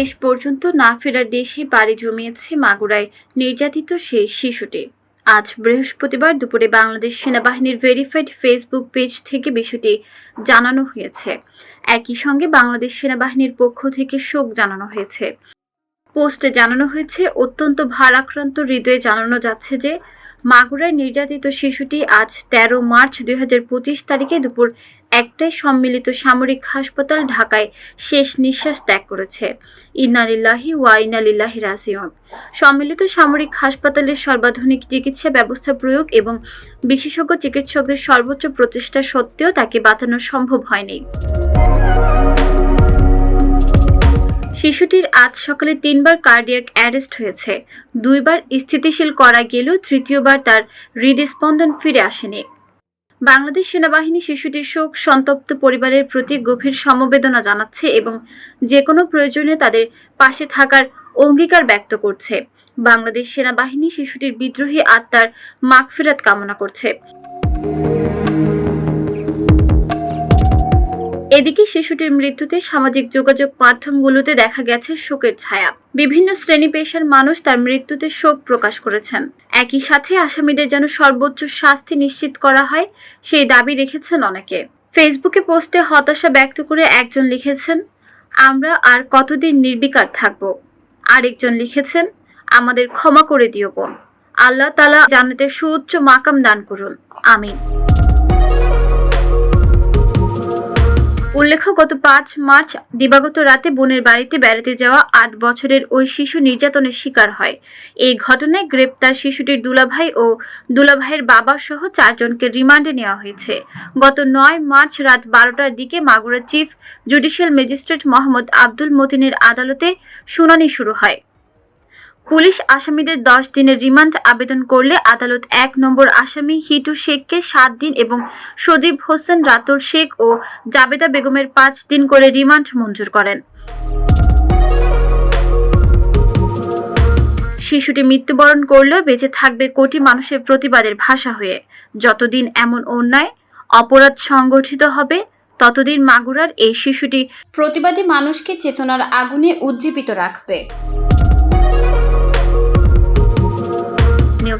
শেষ পর্যন্ত না ফেরার দেশে পাড়ি জমিয়েছে মাগুরায় নির্যাতিত সেই শিশুটি। আজ বৃহস্পতিবার দুপুরে বাংলাদেশ সেনাবাহিনীর ভেরিফাইড ফেসবুক পেজ থেকে বিষয়টি জানানো হয়েছে। একই সঙ্গে বাংলাদেশ সেনাবাহিনীর পক্ষ থেকে শোক জানানো হয়েছে। পোস্টে জানানো হয়েছে, অত্যন্ত ভারাক্রান্ত হৃদয়ে জানানো যাচ্ছে যে, মাগুরায় নির্যাতিত শিশুটি আজ তেরো মার্চ দুই হাজার পঁচিশ তারিখে দুপুর একটাই সম্মিলিত সামরিক হাসপাতাল ঢাকায় শেষ নিঃশ্বাস ত্যাগ করেছে। ইন্নালিল্লাহি ওয়া ইন্নালিল্লাহি রাজিউন। সম্মিলিত সামরিক হাসপাতালের সর্বাধুনিক চিকিৎসা ব্যবস্থা প্রয়োগ এবং বিশেষজ্ঞ চিকিৎসকদের সর্বোচ্চ প্রচেষ্টা সত্ত্বেও তাকে বাঁচানো সম্ভব হয়নি। শিশুটির আজ সকালে তিনবার কার্ডিয়াক অ্যারেস্ট হয়েছে। দুইবার স্থিতিশীল করা গেলেও তৃতীয়বার তার হৃদস্পন্দন ফিরে আসেনি। বাংলাদেশ সেনাবাহিনী শিশুটির শোক সন্তপ্ত পরিবারের প্রতি গভীর সমবেদনা জানাচ্ছে এবং যে কোনো প্রয়োজনে তাদের পাশে থাকার অঙ্গীকার ব্যক্ত করছে। বাংলাদেশ সেনাবাহিনী শিশুটির বিদ্রোহী আত্মার মাগফেরাত কামনা করছে। এদিকে শিশুটির মৃত্যুতে সামাজিক যোগাযোগ মাধ্যমগুলোতে দেখা গেছে শোকের ছায়া। বিভিন্ন শ্রেণি পেশার মানুষ তার মৃত্যুতে শোক প্রকাশ করেছেন। একই সাথে আসামিদের যেন সর্বোচ্চ শাস্তি নিশ্চিত করা হয়, সেই দাবি রেখেছেন অনেকে। ফেসবুকে পোস্টে হতাশা ব্যক্ত করে একজন লিখেছেন, আমরা আর কতদিন নির্বিকার থাকব? আরেকজন লিখেছেন, আমাদের ক্ষমা করে দিও বোন। আল্লাহ তালা জান্নাতের সুউচ্চ মাকাম দান করুন। আমিন। উল্লেখ্য, গত পাঁচ মার্চ দিবাগত রাতে বোনের বাড়িতে বেড়াতে যাওয়া আট বছরের ওই শিশু নির্যাতনের শিকার হয়। এই ঘটনায় গ্রেপ্তার শিশুটির দুলাভাই ও দুলাভাইয়ের বাবা সহ চারজনকে রিমান্ডে নেওয়া হয়েছে। গত নয় মার্চ রাত বারোটার দিকে Magura chief judicial magistrate Mohammad Abdul মতিনের আদালতে শুনানি শুরু হয়। পুলিশ আসামিদের দশ দিনের রিমান্ড আবেদন করলে আদালত এক নম্বর আসামি হিটু শেখকে সাত দিন এবং সজীব হোসেন, রাতুল শেখ ও জাবেদা বেগমের পাঁচ দিন করে রিমান্ড মঞ্জুর করেন। শিশুটি মৃত্যুবরণ করলেও বেঁচে থাকবে কোটি মানুষের প্রতিবাদের ভাষা হয়ে। যতদিন এমন অন্যায়, অপরাধ সংগঠিত হবে, ততদিন মাগুরার এই শিশুটি প্রতিবাদী মানুষকে চেতনার আগুনে উজ্জীবিত রাখবে।